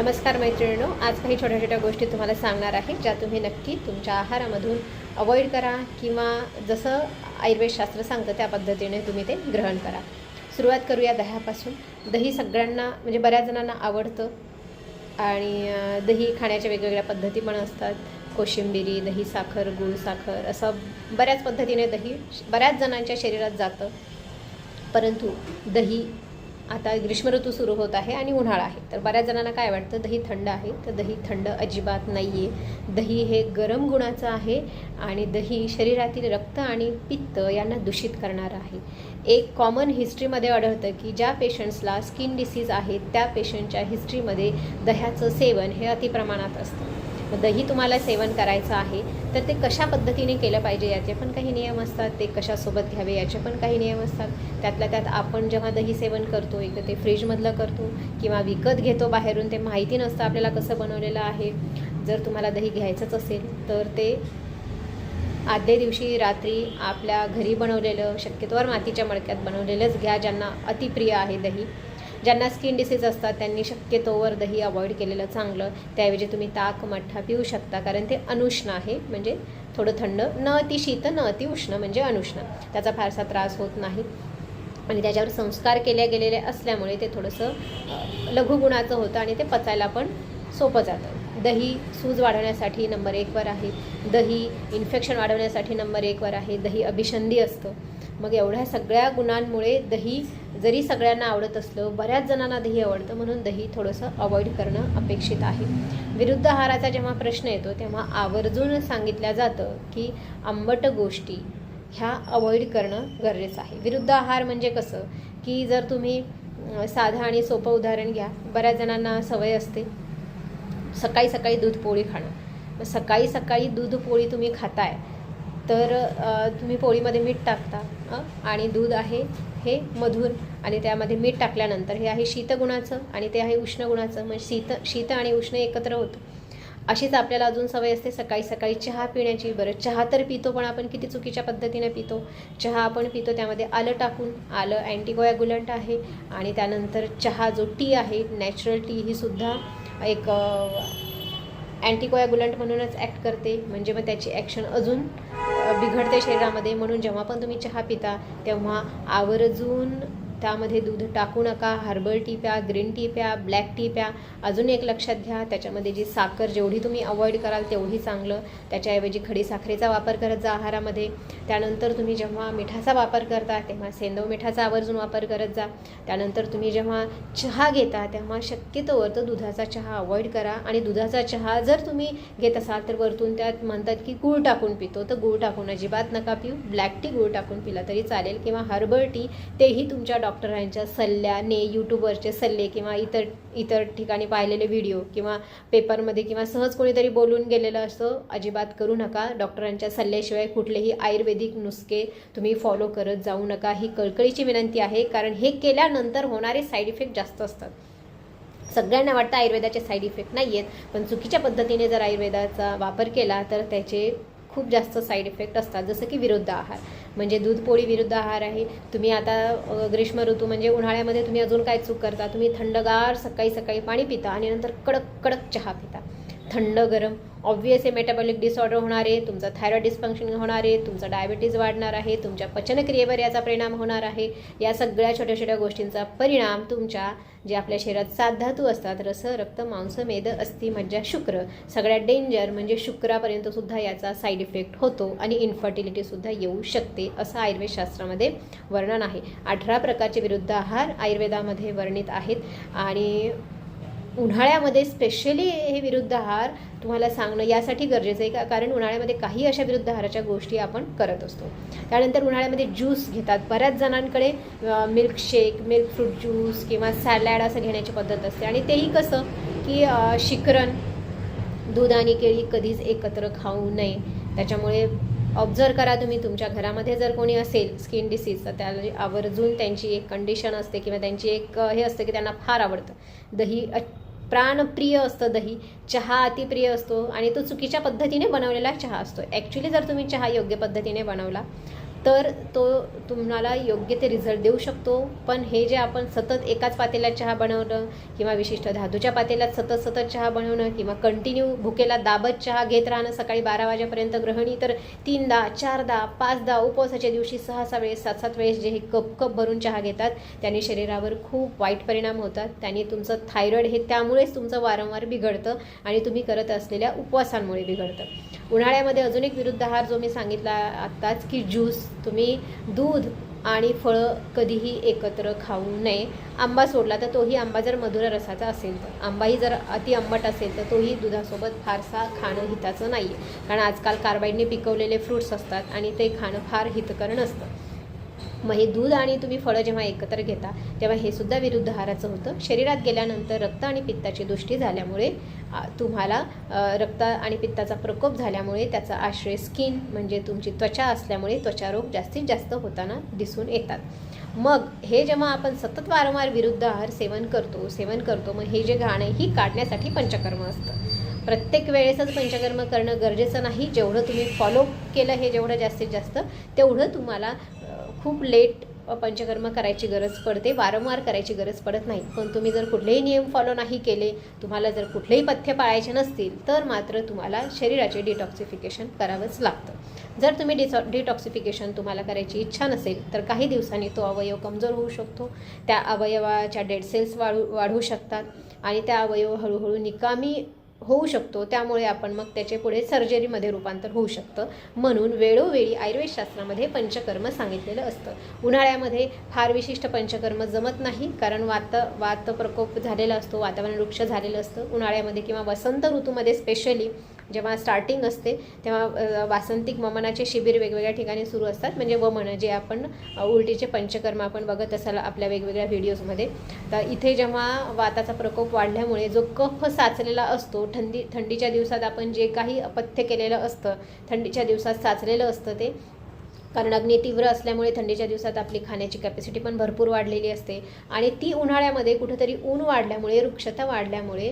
नमस्कार मैत्रिणीनो आज काही छोट्या छोट्या गोष्टी तुम्हाला सांगणार आहे ज्या तुम्ही नक्की तुमच्या आहारामधून अवॉइड करा किंवा जसं आयुर्वेदशास्त्र सांगतं त्या पद्धतीने तुम्ही ते ग्रहण करा. सुरुवात करूया दह्यापासून. दही सगळ्यांना म्हणजे बऱ्याच जणांना आवडतं आणि दही खाण्याच्या वेगवेगळ्या पद्धती पण असतात. कोशिंबिरी दही साखर गुळ साखर असं बऱ्याच पद्धतीने दही बऱ्याच जणांच्या शरीरात जातं. परंतु दही आता ग्रीष्म ऋतू सुरू होत आहे आणि उन्हाळा आहे. तर बऱ्याच जणांना काय वाटतं? दही थंड आहे. तर दही थंड अजिबात नाही आहे दही हे गरम गुणाचं आहे आणि दही शरीरातील रक्त आणि पित्त यांना दूषित करणारं आहे. एक कॉमन हिस्ट्रीमध्ये आढळतं की ज्या पेशंट्सला स्किन डिसीज आहे त्या पेशंटच्या हिस्ट्रीमध्ये दह्याचं सेवन हे अतिप्रमाणात असतं. मग दही तुम्हाला सेवन करायचं आहे तर ते कशा पद्धतीने केलं पाहिजे याचे पण काही नियम असतात ते कशासोबत घ्यावे याचे पण काही नियम असतात. त्यातल्या त्यात आपण जेव्हा दही सेवन करतो एक तर ते फ्रीजमधलं करतो किंवा विकत घेतो बाहेरून ते माहिती नसतं आपल्याला कसं बनवलेलं आहे. जर तुम्हाला दही घ्यायचंच असेल तर ते आदल्या दिवशी रात्री आपल्या घरी बनवलेलं शक्यतोवर मातीच्या मडक्यात बनवलेलंच घ्या ज्यांना अतिप्रिय आहे दही. ज्यांना स्किन डिसीज असतात त्यांनी शक्यतोवर दही अवॉइड केलेलं चांगलं. त्याऐवजी तुम्ही ताक मठ्ठा पिऊ शकता कारण ते अनुष्ण आहे. म्हणजे थोडं थंड न अति शीत न अति उष्ण म्हणजे अनुष्ण. त्याचा फारसा त्रास होत नाही. आणि त्याच्यावर संस्कार केले गेलेले असल्यामुळे ते थोडंसं लघुगुणाचं होतं आणि ते पचायला पण सोपं जातं. दही सूज वाढवण्यासाठी नंबर एकवर आहे. दही इन्फेक्शन वाढवण्यासाठी नंबर एकवर आहे. दही अभिषंधी असतं. मग एवढ्या सगळ्या गुणांमुळे दही जरी सगळ्यांना आवडत असलं बऱ्याच जणांना दही आवडतं म्हणून दही थोडंसं अवॉइड करणं अपेक्षित आहे. विरुद्ध आहाराचा जेव्हा प्रश्न येतो तेव्हा आवर्जून सांगितलं जातं की आंबट गोष्टी ह्या अवॉइड करणं गरजेचं आहे. विरुद्ध आहार म्हणजे कसं? की जर तुम्ही साधं आणि सोपं उदाहरण घ्या. बऱ्याच जणांना सवय असते सकाळी सकाळी दूध पोळी खाणं. मग सकाळी सकाळी दूध पोळी तुम्ही खाताय तर तुम्ही पोळीमध्ये मीठ टाकता आणि दूध आहे हे मधुर आणि त्यामध्ये मीठ टाकल्यानंतर हे आहे शीतगुणाचं आणि ते आहे उष्णगुणाचं. म्हणजे शीत शीत आणि उष्ण एकत्र होतं. अशीच आपल्याला अजून सवय असते सकाळी सकाळी चहा पिण्याची. बरं चहा तर पितो पण आपण किती चुकीच्या पद्धतीने पितो. चहा आपण पितो त्यामध्ये आलं टाकून. आलं अँटीकोॲग्युलंट आहे आणि त्यानंतर चहा जो टी आहे नॅचरल टी ही सुद्धा एक अँटीकोॲग्युलंट म्हणूनच ॲक्ट करते. म्हणजे मग त्याची ॲक्शन अजून बिघडते शरीरामध्ये म्हणून जेव्हा पण तुम्ही चहा पिता तेव्हा आवर्जून त्यामध्ये दूध टाकू नका हर्बल टी प्या ग्रीन टी प्या ब्लॅक टी प्या अजून एक लक्षात घ्या त्याच्यामध्ये जी साखर जेवढी तुम्ही अवॉइड कराल तेवढी चांगलं त्याच्याऐवजी खडी साखरेचा वापर करत जा आहारामध्ये. त्यानंतर तुम्ही जेव्हा मिठाचा वापर करता तेव्हा सेंदव मिठाचा आवर्जून वापर करत जा. त्यानंतर तुम्ही जेव्हा चहा घेता तेव्हा शक्यतोवर तर दुधाचा चहा अवॉइड करा. आणि दुधाचा चहा जर तुम्ही घेत असाल तर वरतून त्यात म्हणतात की गूळ टाकून पितो. तर गूळ टाकून अजिबात नका पिऊ. ब्लॅक टी गूळ टाकून पिला तरी चालेल. किंवा हर्बल टी तेही तुमच्या डॉ डॉक्टरांच्या सल्ल्याने यूट्यूबवरचे सल्ले किंवा इतर इतर ठिकाणी पाहिलेले व्हिडिओ किंवा पेपरमध्ये किंवा सहज कोणीतरी बोलून गेलेलं असं अजिबात करू नका. डॉक्टरांच्या सल्ल्याशिवाय कुठलेही आयुर्वेदिक नुसके तुम्ही फॉलो करत जाऊ नका. ही कळकळीची विनंती आहे कारण हे केल्यानंतर होणारे साईड इफेक्ट जास्त असतात. सगळ्यांना वाटतं आयुर्वेदाचे साईड इफेक्ट नाही आहेत पण चुकीच्या पद्धतीने जर आयुर्वेदाचा वापर केला तर त्याचे खूप जास्त साईड इफेक्ट असतात जसं की विरुद्ध आहार. म्हणजे दूध पोळी विरुद्ध आहार आहे. तुम्ही आता ग्रीष्म ऋतू म्हणजे उन्हाळ्यामध्ये तुम्ही अजून काय चूक करता? तुम्ही थंडगार सकाळी सकाळी पाणी पिता आणि नंतर कडक कडक चहा पिता. थंड गरम. ऑब्वियस आहे मेटाबॉलिक डिसऑर्डर होणार आहे तुमचं थायरॉइड डिस्फंक्शन होणार आहे तुमचा डायबिटीज वाढणार आहे तुमच्या पचनक्रियेवर याचा परिणाम होणार आहे. या सगळ्या छोट्या छोट्या गोष्टींचा परिणाम तुमच्या जे आपल्या शरीरात सात धातू असतात रस रक्त मांस मेद अस्थि मज्जा शुक्र सगळ्यात डेंजर म्हणजे शुक्रापर्यंत सुद्धा याचा साईड इफेक्ट होतो आणि इन्फर्टिलिटी सुद्धा येऊ शकते असं आयुर्वेद शास्त्रामध्ये वर्णन आहे. अठरा प्रकारचे विरुद्ध आहार आयुर्वेदामध्ये वर्णित आहेत आणि उन्हाळ्यामध्ये स्पेशली हे विरुद्ध आहार तुम्हाला सांगणं यासाठी गरजेचं आहे. का कारण उन्हाळ्यामध्ये काही अशा विरुद्ध आहाराच्या गोष्टी आपण करत असतो. त्यानंतर उन्हाळ्यामध्ये ज्यूस घेतात. बऱ्याच जणांकडे मिल्कशेक मिल्क फ्रूट ज्यूस किंवा सॅलॅड असं घेण्याची पद्धत असते. आणि तेही कसं की शिकरण दूध आणि केळी कधीच एकत्र खाऊ नये. त्याच्यामुळे ऑब्झर्व करा तुम्ही तुमच्या घरामध्ये जर कोणी असेल स्किन डिसीज तर त्याला आवर्जून त्यांची एक कंडिशन असते किंवा त्यांची एक हे असतं की त्यांना फार आवडतं. दही प्राणप्रिय असतं दही चहा अतिप्रिय असतो आणि तो चुकीच्या पद्धतीने बनवलेला चहा असतो. ॲक्च्युली जर तुम्ही चहा योग्य पद्धतीने बनवला तर तो तुम्हाला योग्य ते रिझल्ट देऊ शकतो. पण हे जे आपण सतत एकाच पातेल्यात चहा बनवणं किंवा विशिष्ट धातूच्या पातेल्यात सतत सतत चहा बनवणं किंवा कंटिन्यू भुकेला दाबत चहा घेत राहणं सकाळी बारा वाजेपर्यंत ग्रहणी तर तीनदा चारदा पाचदा उपवासाच्या दिवशी सहा सहा वेळेस सात सात वेळेस जे हे कप कप भरून चहा घेतात त्याने शरीरावर खूप वाईट परिणाम होतात. त्याने तुमचं थायरॉईड हे त्यामुळेच तुमचं वारंवार बिघडतं आणि तुम्ही करत असलेल्या उपवासांमुळे बिघडतं. उन्हाळ्यामध्ये अजून एक विरुद्ध आहार जो मी सांगितला आत्ताच की ज्यूस. तुम्ही दूध आणि फळं कधीही एकत्र खाऊ नये. आंबा सोडला तर तोही आंबा जर मधुर रसाचा असेल तर. आंबाही जर अति आंबट असेल तर तोही दुधासोबत फारसा खाणं हिताचं नाही आहे कारण आजकाल कार्बाईडने पिकवलेले फ्रूट्स असतात आणि ते खाणं फार हितकर नसतं. मग हे दूध आणि तुम्ही फळं जेव्हा एकत्र घेता तेव्हा हे सुद्धा विरुद्ध आहाराचं होतं. शरीरात गेल्यानंतर रक्त आणि पित्ताची दृष्टी झाल्यामुळे तुम्हाला रक्त आणि पित्ताचा प्रकोप झाल्यामुळे त्याचा आश्रय स्किन म्हणजे तुमची त्वचा असल्यामुळे त्वचारोग जास्तीत जास्त होताना दिसून येतात. मग हे जेव्हा आपण सतत वारंवार विरुद्ध आहार सेवन करतो सेवन करतो मग हे जे घाण आहे ही काढण्यासाठी पंचकर्म असतं. प्रत्येक वेळेसच पंचकर्म करणं गरजेचं नाही. जेवढं तुम्ही फॉलो केलं हे जेवढं जास्तीत जास्त तेवढं तुम्हाला खूप लेट पंचकर्म करायची गरज पडते वारंवार करायची गरज पडत नाही. पण तुम्ही जर कुठलेही नियम फॉलो नाही केले तुम्हाला जर कुठलेही पथ्य पाळायचे नसतील तर मात्र तुम्हाला शरीराचे डिटॉक्सिफिकेशन करावंच लागतं. जर तुम्ही डिसॉ डिटॉक्सिफिकेशन तुम्हाला करायची इच्छा नसेल तर काही दिवसांनी तो अवयव कमजोर होऊ शकतो. त्या अवयवाच्या डेड सेल्स वाढू वाढू शकतात आणि त्या अवयव हळूहळू निकामी होऊ शकतो. त्यामुळे आपण मग त्याचे पुढे सर्जरीमध्ये रूपांतर होऊ शकतं. म्हणून वेळोवेळी आयुर्वेदशास्त्रामध्ये पंचकर्म सांगितलेलं असतं. उन्हाळ्यामध्ये फार विशिष्ट पंचकर्म जमत नाही कारण वात वात प्रकोप झालेला असतो वातावरण वृक्ष झालेलं असतं. उन्हाळ्यामध्ये किंवा वसंत ऋतूमध्ये स्पेशली जेव्हा स्टार्टिंग असते तेव्हा वासंतिक वमनाचे शिबिर वेगवेगळ्या ठिकाणी सुरू असतात. म्हणजे वमन जे आपण उलटीचे पंचकर्म आपण बघत असाल आपल्या वेगवेगळ्या व्हिडिओजमध्ये तर इथे जेव्हा वाताचा प्रकोप वाढल्यामुळे जो कफ साचलेला असतो थंडी थंडीच्या दिवसात आपण जे काही अपथ्य केलेलं असतं थंडीच्या दिवसात साचलेलं असतं ते कारण अग्नी तीव्र असल्यामुळे थंडीच्या दिवसात आपली खाण्याची कॅपॅसिटी पण भरपूर वाढलेली असते. आणि ती उन्हाळ्यामध्ये कुठंतरी ऊन वाढल्यामुळे वृक्षता वाढल्यामुळे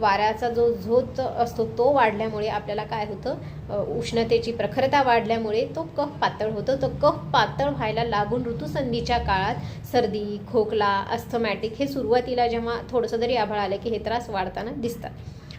वाऱ्याचा जो झोत असतो तो वाढल्यामुळे आपल्याला काय होतं? उष्णतेची प्रखरता वाढल्यामुळे तो कफ पातळ होतो. तो कफ पातळ व्हायला लागून ऋतुसंधीच्या काळात सर्दी खोकला अस्थमॅटिक हे सुरुवातीला जेव्हा थोडंसं जरी आभाळ आलं की हे त्रास वाढताना दिसतात.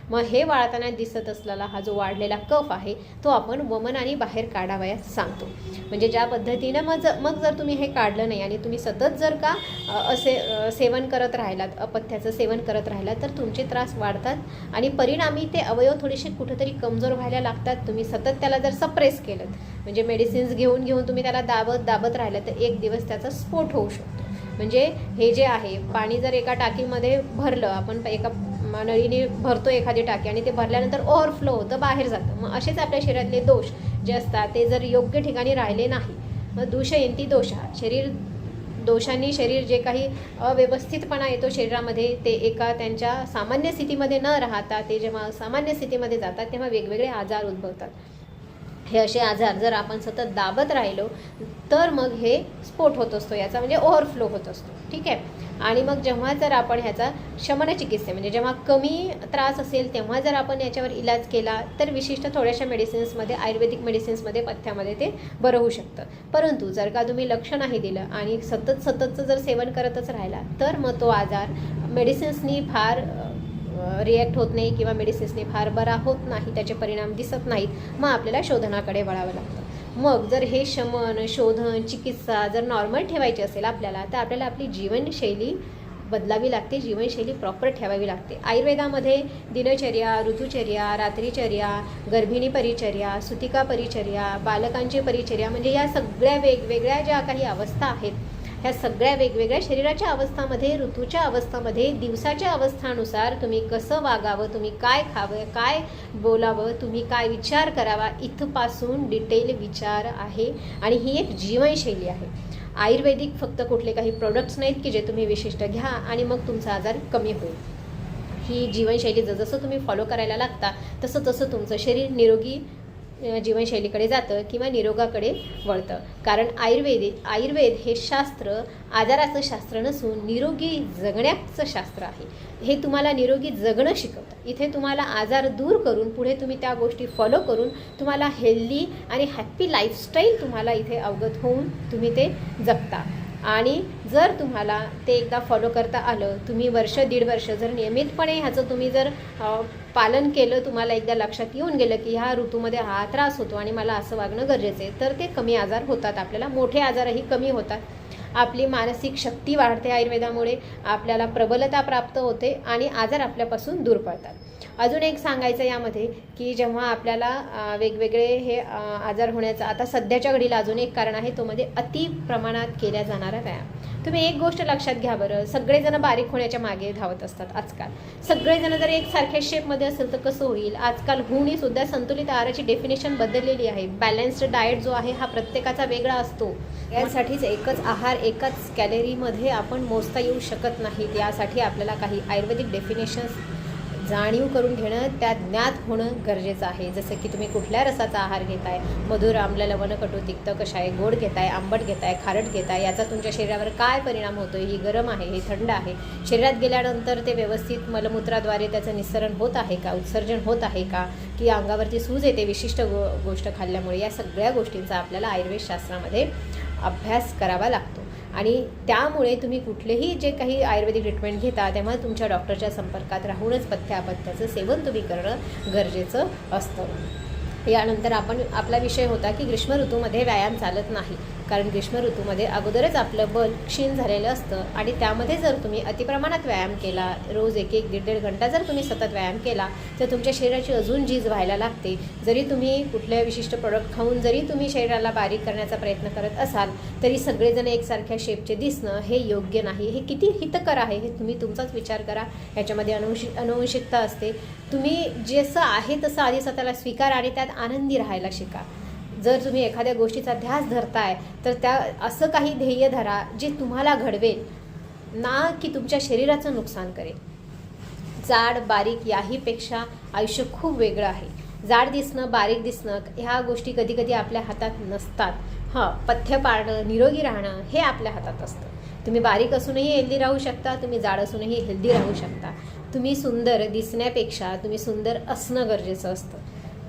मग हे वाळताना दिसत असलेला हा जो वाढलेला कफ आहे तो आपण वमन आणि बाहेर काढावयास सांगतो. म्हणजे ज्या पद्धतीनं मग जर मग जर तुम्ही हे काढलं नाही आणि तुम्ही सतत जर का असे सेवन करत राहिलात अपथ्याचं सेवन करत राहिलात तर तुमचे त्रास वाढतात आणि परिणामी ते अवयव थोडेसे कुठंतरी कमजोर व्हायला लागतात. तुम्ही सतत त्याला जर सप्रेस केलं म्हणजे मेडिसिन्स घेऊन घेऊन तुम्ही त्याला दाबत दाबत राहिलं तर एक दिवस त्याचा स्फोट होऊ शकतो. म्हणजे हे जे आहे पाणी जर एका टाकीमध्ये भरलं आपण एका मग नळीने भरतो एखादी टाकी आणि ते भरल्यानंतर ओव्हरफ्लो होतं बाहेर जातं. मग असेच आपल्या शरीरातले दोष जे असतात ते जर योग्य ठिकाणी राहिले नाही मग दुषयंती दोषा. शरीर दोषांनी शरीर जे काही अव्यवस्थितपणा येतो शरीरामध्ये ते एका त्यांच्या सामान्य स्थितीमध्ये न राहता ते जेव्हा सामान्य स्थितीमध्ये जातात तेव्हा वेगवेगळे आजार उद्भवतात. हे असे आजार जर आपण सतत दाबत राहिलो तर मग हे स्फोट होत असतो याचा म्हणजे ओव्हरफ्लो होत असतो. ठीक आहे? आणि मग जेव्हा जर आपण ह्याचा शमनचिकित्सा म्हणजे जेव्हा कमी त्रास असेल तेव्हा जर आपण याच्यावर इलाज केला तर विशिष्ट थोड्याशा मेडिसिन्समध्ये आयुर्वेदिक मेडिसिन्समध्ये पथ्यामध्ये ते बरं होऊ शकतं. परंतु जर का तुम्ही लक्ष नाही दिलं आणि सतत सततचं जर सेवन करतच राहिला तर मग तो आजार मेडिसिन्सनी फार रिॲक्ट होत नाही किंवा मेडिसिन्सनी फार बरा होत नाही त्याचे परिणाम दिसत नाहीत. मग आपल्याला शोधनाकडे वळावं लागतं. मग जर हे शमन शोधन चिकित्सा जर नॉर्मल ठेवायची असेल आपल्याला तर आपल्याला आपली जीवनशैली बदलावी लागते जीवनशैली प्रॉपर ठेवावी लागते. आयुर्वेदामध्ये दिनचर्या ऋतुचर्या रात्रीचर्या गर्भिणी परिचर्या सुतिका परिचर्या बालकांची परिचर्या म्हणजे या सगळ्या वेगवेगळ्या ज्या काही अवस्था आहेत ह्या सगळ्या वेगवेगळ्या शरीराच्या अवस्थामध्ये ऋतूच्या अवस्थामध्ये दिवसाच्या अवस्थानुसार तुम्ही कसं वागावं तुम्ही काय खावं काय बोलावं तुम्ही काय विचार करावा इथपासून डिटेल विचार आहे. आणि ही एक जीवनशैली आहे. आयुर्वेदिक फक्त कुठले काही प्रोडक्ट्स नाहीत की जे तुम्ही विशिष्ट घ्या आणि मग तुमचा आजार कमी होईल. ही जीवनशैली जसं तुम्ही फॉलो करायला लागता तसं तसं तुमचं शरीर निरोगी जीवनशैलीकडे जातं किंवा निरोगाकडे वळतं. कारण आयुर्वेदिक आयुर्वेद हे शास्त्र आजाराचं शास्त्र नसून निरोगी जगण्याचं शास्त्र आहे. हे तुम्हाला निरोगी जगणं शिकवतं. इथे तुम्हाला आजार दूर करून पुढे तुम्ही त्या गोष्टी फॉलो करून तुम्हाला हेल्दी आणि हॅप्पी लाईफस्टाईल तुम्हाला इथे अवगत होऊन तुम्ही ते जगता. आणि जर तुम्हाला ते एकदा फॉलो करता आलं तुम्ही वर्ष दीड वर्ष जर नियमितपणे ह्याचं तुम्ही जर पालन केलं तुम्हाला एकदा लक्षात येऊन गेलं की ह्या ऋतूमध्ये हा त्रास होतो आणि मला असं वागणं गरजेचं आहे तर ते कमी आजार होतात आपल्याला. मोठे आजारही कमी होतात. आपली मानसिक शक्ती वाढते आयुर्वेदामुळे आपल्याला प्रबलता प्राप्त होते आणि आजार आपल्यापासून दूर पडतात. अजून एक सांगायचं यामध्ये की जेव्हा आपल्याला वेगवेगळे हे आजार होण्याचं आता सध्याच्या घडीला अजून एक कारण आहे तो म्हणजे अति प्रमाणात केल्या जाणारा व्यायाम. तुम्ही एक गोष्ट लक्षात घ्या बरं. सगळेजण बारीक होण्याच्या मागे धावत असतात आजकाल. सगळेजण जर एकसारख्या शेपमध्ये असेल तर कसं होईल? आजकाल हुनी सुद्धा संतुलित आहाराची डेफिनेशन बदललेली आहे. बॅलन्स्ड डाएट जो आहे हा प्रत्येकाचा वेगळा असतो. यासाठीच एकच आहार एकाच कॅलरीमध्ये आपण मोजता येऊ शकत नाहीत यासाठी आपल्याला काही आयुर्वेदिक डेफिनेशन्स जाणीव करून घेणं त्या ज्ञात होणं गरजेचं आहे. जसं की तुम्ही कुठल्या रसाचा आहार घेताय मधुर आमलं लवण कटू तिक्त कशाय गोड घेताय आंबट घेताय खारट घेताय याचा तुमच्या शरीरावर काय परिणाम होतो ही गरम आहे हे थंड आहे. शरीरात गेल्यानंतर ते व्यवस्थित मलमूत्राद्वारे त्याचं निस्सरण होत आहे का? उत्सर्जन होत आहे का? की अंगावरती सूज येते विशिष्ट गो गोष्ट खाल्ल्यामुळे या सगळ्या गोष्टींचा आपल्याला आयुर्वेद शास्त्रामध्ये अभ्यास करावा लागतो. आणि त्यामुळे तुम्ही कुठलेही जे काही आयुर्वेदिक ट्रीटमेंट घेता तेव्हा तुमच्या डॉक्टरच्या संपर्कात राहूनच पथ्यापथ्याचं सेवन तुम्ही करणं गरजेचं असतं. यानंतर आपण आपला विषय होता की ग्रीष्म ऋतूमध्ये व्यायाम चालत नाही. कारण ग्रीष्म ऋतूमध्ये अगोदरच आपलं बल क्षीण झालेलं असतं आणि त्यामध्ये जर तुम्ही अतिप्रमाणात व्यायाम केला रोज एक एक दीड दीड घंटा जर तुम्ही सतत व्यायाम केला तर तुमच्या शरीराची अजून झीज व्हायला लागते. जरी तुम्ही कुठल्या विशिष्ट प्रोडक्ट खाऊन जरी तुम्ही शरीराला बारीक करण्याचा प्रयत्न करत असाल तरी सगळेजण एकसारख्या शेपचे दिसणं हे योग्य नाही. हे किती हितकर आहे हे तुम्ही तुमचाच विचार करा. ह्याच्यामध्ये अनुवंशिक अनुवंशिकता असते. तुम्ही जसं आहे तसं आधी स्वतःला स्वीकारा आणि त्यात आनंदी राहायला शिका. जर तुम्ही एखाद्या गोष्टीचा ध्यास धरताय तर त्या असं काही ध्येय धरा जे तुम्हाला घडवेल ना की तुमच्या शरीराचं नुकसान करेल. जाड बारीक याहीपेक्षा आयुष्य खूप वेगळं आहे. जाड दिसणं बारीक दिसणं ह्या गोष्टी कधी कधी आपल्या हातात नसतात. हां पथ्य पाळणं निरोगी राहणं हे आपल्या हातात असतं. तुम्ही बारीक असूनही हेल्दी राहू शकता तुम्ही जाड असूनही हेल्दी राहू शकता. तुम्ही सुंदर दिसण्यापेक्षा तुम्ही सुंदर असणं गरजेचं असतं.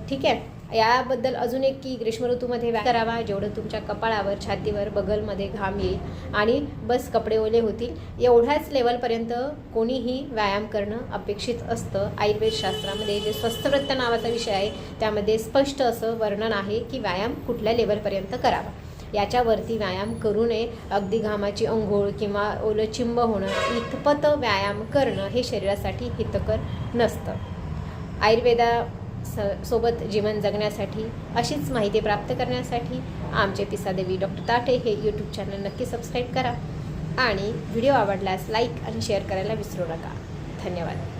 ठीक आहे? याबद्दल अजून एक की ग्रीष्म ऋतूमध्ये व्यायाम करावा जेवढं तुमच्या कपाळावर छातीवर बगलमध्ये घाम येईल आणि बस कपडे ओले होतील. एवढ्याच लेवलपर्यंत कोणीही व्यायाम करणं अपेक्षित असतं. आयुर्वेद शास्त्रामध्ये जे स्वस्थवृत्त नावाचा विषय आहे त्यामध्ये स्पष्ट असं वर्णन आहे की व्यायाम कुठल्या लेवलपर्यंत करावा. याच्यावरती व्यायाम करू नये. अगदी घामाची अंघोळ किंवा ओलं चिंब होणं इतपत व्यायाम करणं हे शरीरासाठी हितकर नसतं. आयुर्वेदा स सोबत जीवन जगण्यासाठी अशीच माहिती प्राप्त करण्यासाठी आमचे पिसादेवी डॉक्टर ताटे हे यूट्यूब चॅनल नक्की सबस्क्राईब करा. आणि व्हिडिओ आवडल्यास लाईक आणि शेअर करायला विसरू नका. धन्यवाद.